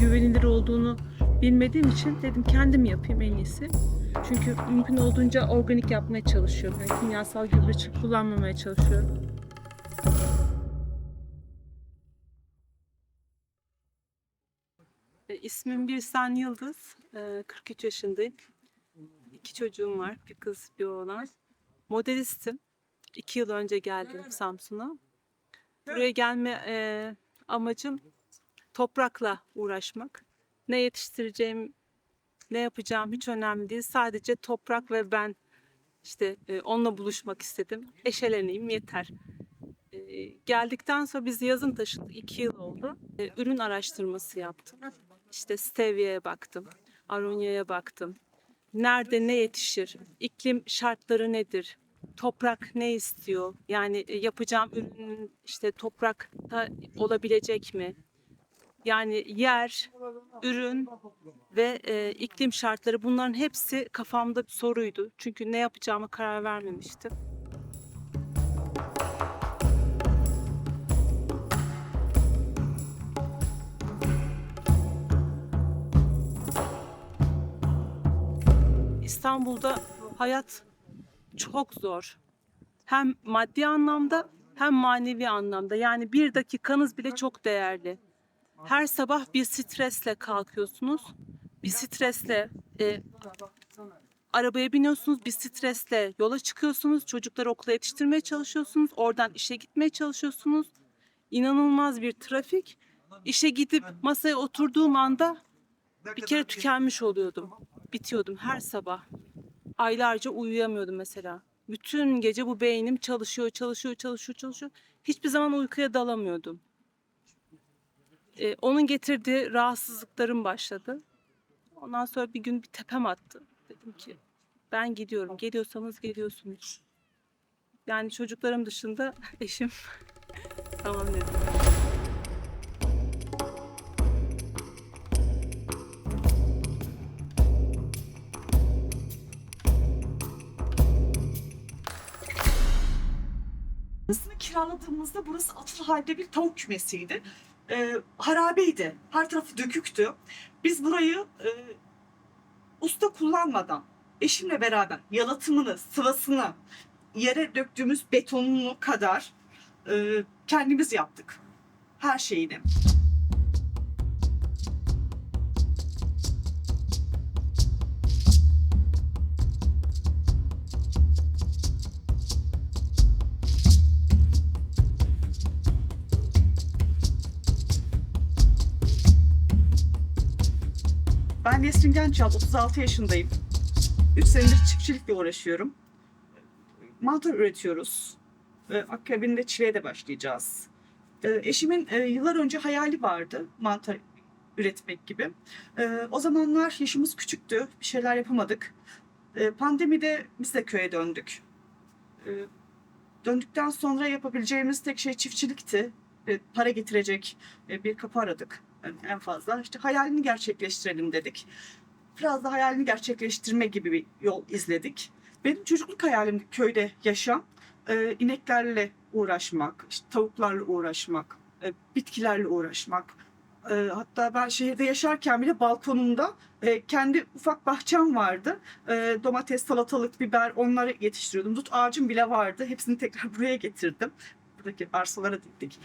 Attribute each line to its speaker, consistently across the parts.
Speaker 1: güvenilir olduğunu bilmediğim için dedim kendim yapayım en iyisi. Çünkü mümkün olduğunca organik yapmaya çalışıyorum. Yani kimyasal gübre kullanmamaya çalışıyorum. E, İsmim Birsen Yıldız. E, 43 yaşındayım. İki çocuğum var. Bir kız, bir oğlan. Modelistim. İki yıl önce geldim Samsun'a. Buraya gelme e, amacım toprakla uğraşmak. Ne yetiştireceğim, ne yapacağım hiç önemli değil. Sadece toprak ve ben işte e, onunla buluşmak istedim. Eşeleneyim yeter. E, geldikten sonra biz yazın taşındık. iki yıl oldu. E, ürün araştırması yaptım. İşte stevia'ya baktım. Aronya'ya baktım. Nerede ne yetişir? İklim şartları nedir? Toprak ne istiyor? Yani e, yapacağım ürünün işte toprakta olabilecek mi? Yani yer, ürün ve e, iklim şartları bunların hepsi kafamda bir soruydu. Çünkü ne yapacağımı karar vermemiştim. İstanbul'da hayat çok zor. Hem maddi anlamda hem manevi anlamda. Yani bir dakikanız bile çok değerli. Her sabah bir stresle kalkıyorsunuz. Bir stresle e, arabaya biniyorsunuz. Bir stresle yola çıkıyorsunuz. Çocukları okula yetiştirmeye çalışıyorsunuz. Oradan işe gitmeye çalışıyorsunuz. İnanılmaz bir trafik. İşe gidip masaya oturduğum anda bir kere tükenmiş oluyordum. Bitiyordum her sabah. Aylarca uyuyamıyordum mesela. Bütün gece bu beynim çalışıyor, çalışıyor, çalışıyor, çalışıyor. Hiçbir zaman uykuya dalamıyordum. Ee, onun getirdiği rahatsızlıklarım başladı. Ondan sonra bir gün bir tepem attı. Dedim ki ben gidiyorum. Geliyorsanız geliyorsunuz. Yani çocuklarım dışında eşim tamam dedi.
Speaker 2: Burasını kiraladığımızda burası atıl halde bir tavuk kümesiydi. Ee, harabeydi. Her tarafı döküktü. Biz burayı e, usta kullanmadan eşimle beraber yalıtımını, sıvasını, yere döktüğümüz betonunu kadar e, kendimiz yaptık. Her şeyini. Ben Nesrin Gençal, 36 yaşındayım. 3 senedir çiftçilikle uğraşıyorum. Mantar üretiyoruz. Ee, Akabinde çileğe de başlayacağız. Ee, Eşimin e, yıllar önce hayali vardı mantar üretmek gibi. Ee, O zamanlar yaşımız küçüktü, bir şeyler yapamadık. Ee, Pandemide biz de köye döndük. Döndükten sonra yapabileceğimiz tek şey çiftçilikti. Para getirecek e, bir kapı aradık en fazla. İşte hayalini gerçekleştirelim dedik. Biraz da hayalini gerçekleştirme gibi bir yol izledik. Benim çocukluk hayalim köyde yaşam, e, ineklerle uğraşmak, işte tavuklarla uğraşmak, e, bitkilerle uğraşmak. E, hatta ben şehirde yaşarken bile balkonumda e, kendi ufak bahçem vardı. E, domates, salatalık, biber onları yetiştiriyordum. Dut ağacım bile vardı. Hepsini tekrar buraya getirdim. Buradaki arsalara diktik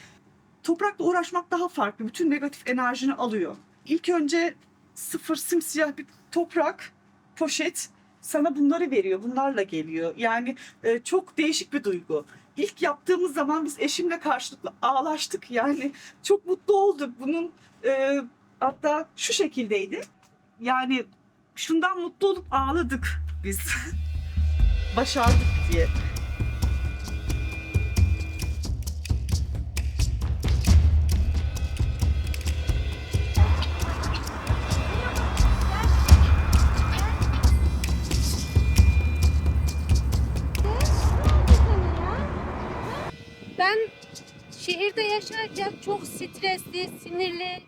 Speaker 2: toprakla uğraşmak daha farklı. Bütün negatif enerjini alıyor. İlk önce sıfır simsiyah bir toprak, poşet sana bunları veriyor. Bunlarla geliyor. Yani e, çok değişik bir duygu. İlk yaptığımız zaman biz eşimle karşılıklı ağlaştık. Yani çok mutlu olduk. Bunun e, hatta şu şekildeydi. Yani şundan mutlu olup ağladık biz. Başardık diye.
Speaker 3: Yaşarken çok stresli, sinirli,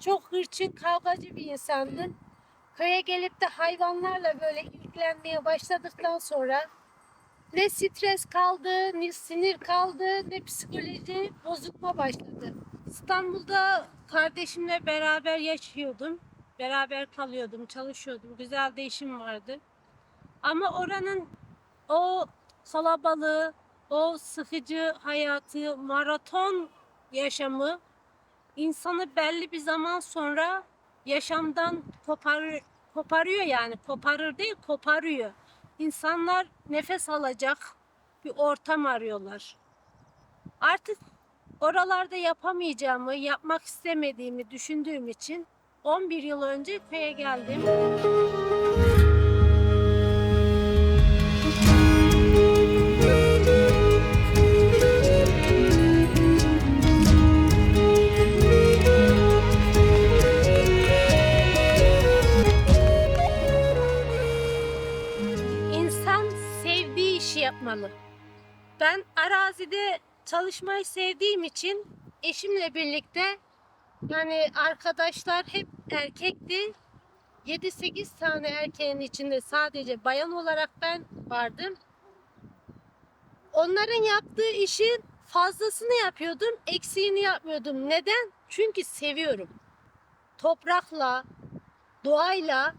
Speaker 3: çok hırçın, kavgacı bir insandım. Köye gelip de hayvanlarla böyle ilgilenmeye başladıktan sonra ne stres kaldı, ne sinir kaldı, ne psikoloji bozukma başladı. İstanbul'da kardeşimle beraber yaşıyordum. Beraber kalıyordum, çalışıyordum. Güzel de işim vardı. Ama oranın o kalabalığı, o sıkıcı hayatı, maraton yaşamı insanı belli bir zaman sonra yaşamdan kopar, koparıyor yani. Koparır değil, koparıyor. İnsanlar nefes alacak bir ortam arıyorlar. Artık oralarda yapamayacağımı, yapmak istemediğimi düşündüğüm için 11 yıl önce köye geldim. Yapmalı. Ben arazide çalışmayı sevdiğim için eşimle birlikte yani arkadaşlar hep erkekti. 7-8 tane erkeğin içinde sadece bayan olarak ben vardım. Onların yaptığı işin fazlasını yapıyordum, eksiğini yapmıyordum. Neden? Çünkü seviyorum. Toprakla, doğayla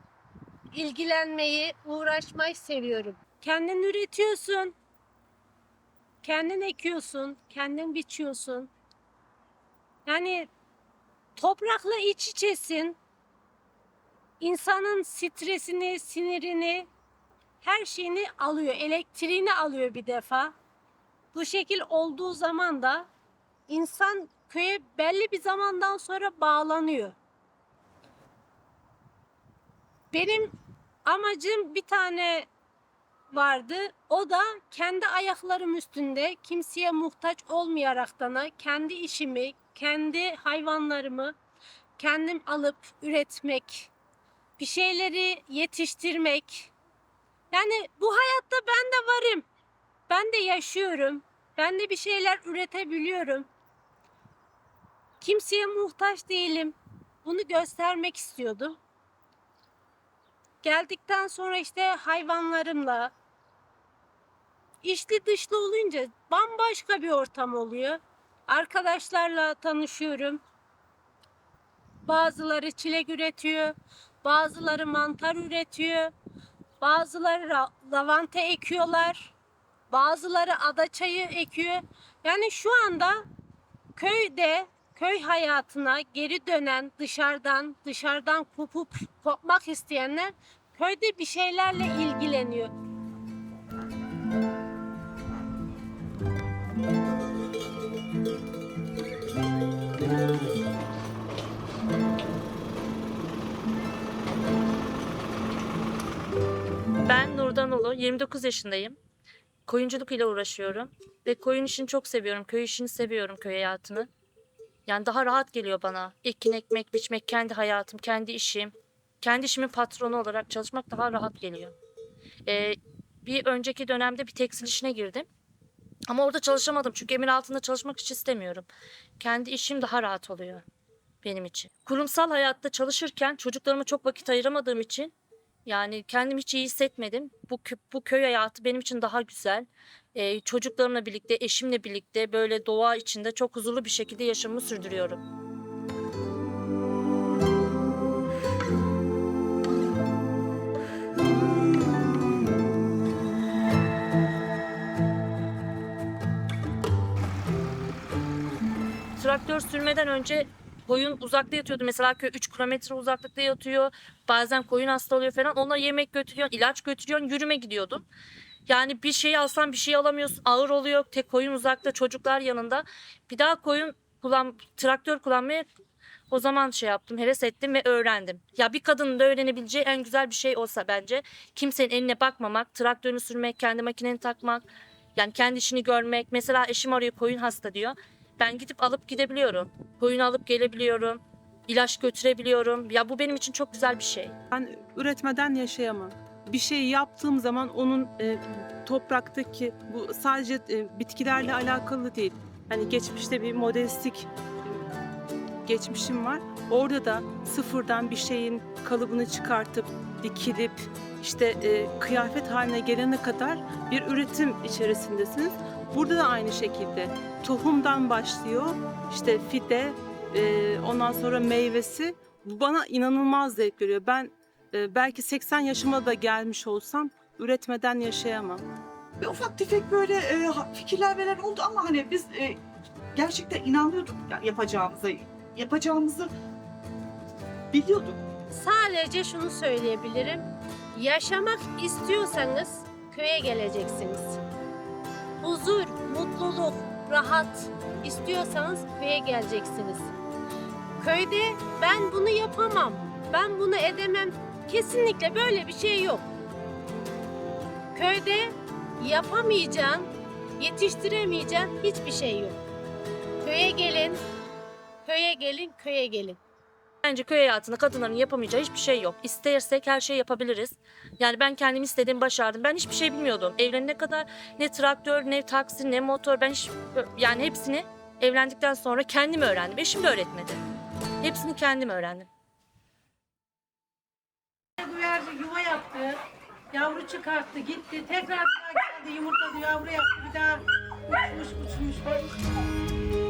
Speaker 3: ilgilenmeyi, uğraşmayı seviyorum. Kendin üretiyorsun. Kendin ekiyorsun, kendin biçiyorsun. Yani toprakla iç içesin. İnsanın stresini, sinirini, her şeyini alıyor, elektriğini alıyor bir defa. Bu şekil olduğu zaman da insan köye belli bir zamandan sonra bağlanıyor. Benim amacım bir tane vardı. O da kendi ayaklarım üstünde kimseye muhtaç olmayaraktan kendi işimi, kendi hayvanlarımı kendim alıp üretmek, bir şeyleri yetiştirmek. Yani bu hayatta ben de varım. Ben de yaşıyorum. Ben de bir şeyler üretebiliyorum. Kimseye muhtaç değilim. Bunu göstermek istiyordum. Geldikten sonra işte hayvanlarımla içli dışlı olunca bambaşka bir ortam oluyor. Arkadaşlarla tanışıyorum. Bazıları çilek üretiyor, bazıları mantar üretiyor, bazıları lavanta ekiyorlar, bazıları adaçayı ekiyor. Yani şu anda köyde köy hayatına geri dönen dışarıdan dışarıdan kopup kopmak isteyenler köyde bir şeylerle ilgileniyor.
Speaker 4: Ulu, 29 yaşındayım. Koyunculuk ile uğraşıyorum ve koyun işini çok seviyorum. Köy işini seviyorum, köy hayatını. Yani daha rahat geliyor bana. Ekin, ekmek, biçmek, kendi hayatım, kendi işim. Kendi işimin patronu olarak çalışmak daha rahat geliyor. Ee, bir önceki dönemde bir tekstil işine girdim. Ama orada çalışamadım çünkü emir altında çalışmak hiç istemiyorum. Kendi işim daha rahat oluyor benim için. Kurumsal hayatta çalışırken çocuklarıma çok vakit ayıramadığım için yani kendimi hiç iyi hissetmedim. Bu bu köy hayatı benim için daha güzel. Ee, çocuklarımla birlikte, eşimle birlikte böyle doğa içinde çok huzurlu bir şekilde yaşamımı sürdürüyorum. Traktör sürmeden önce koyun uzakta yatıyordu. Mesela köy 3 kilometre uzaklıkta yatıyor. Bazen koyun hasta oluyor falan. Ona yemek götürüyorsun, ilaç götürüyorsun, yürüme gidiyordum. Yani bir şey alsan bir şey alamıyorsun. Ağır oluyor. Tek koyun uzakta, çocuklar yanında. Bir daha koyun kullan, traktör kullanmaya o zaman şey yaptım, heves ettim ve öğrendim. Ya bir kadının da öğrenebileceği en güzel bir şey olsa bence kimsenin eline bakmamak, traktörünü sürmek, kendi makineni takmak, yani kendi işini görmek. Mesela eşim arıyor koyun hasta diyor. Ben gidip alıp gidebiliyorum. Koyun alıp gelebiliyorum. ilaç götürebiliyorum. Ya bu benim için çok güzel bir şey.
Speaker 1: Ben üretmeden yaşayamam. Bir şey yaptığım zaman onun e, topraktaki bu sadece e, bitkilerle alakalı değil. Hani geçmişte bir modestik e, geçmişim var. Orada da sıfırdan bir şeyin kalıbını çıkartıp dikilip işte e, kıyafet haline gelene kadar bir üretim içerisindesiniz. Burada da aynı şekilde tohumdan başlıyor. İşte fide, e, ondan sonra meyvesi. Bu bana inanılmaz zevk veriyor. Ben e, belki 80 yaşıma da gelmiş olsam üretmeden yaşayamam.
Speaker 2: Ve ufak tefek böyle e, fikirler veren oldu ama hani biz e, gerçekten inanıyorduk ya- yapacağımıza. Yapacağımızı biliyorduk.
Speaker 3: Sadece şunu söyleyebilirim. Yaşamak istiyorsanız köye geleceksiniz. Huzur, mutluluk, rahat istiyorsanız köye geleceksiniz. Köyde ben bunu yapamam, ben bunu edemem. Kesinlikle böyle bir şey yok. Köyde yapamayacağın, yetiştiremeyeceğin hiçbir şey yok. Köye gelin, köye gelin, köye gelin.
Speaker 4: Bence köy hayatında kadınların yapamayacağı hiçbir şey yok. İstersek her şeyi yapabiliriz. Yani ben kendim istediğimi başardım. Ben hiçbir şey bilmiyordum. Evlenene kadar ne traktör, ne taksi, ne motor. Ben hiç, yani hepsini evlendikten sonra kendim öğrendim. Eşim de öğretmedi. Hepsini kendim öğrendim.
Speaker 5: Güvercin yuva yaptı. Yavru çıkarttı gitti. Tekrar bir daha geldi yumurtladı yavru yaptı. Bir daha uçmuş uçmuş.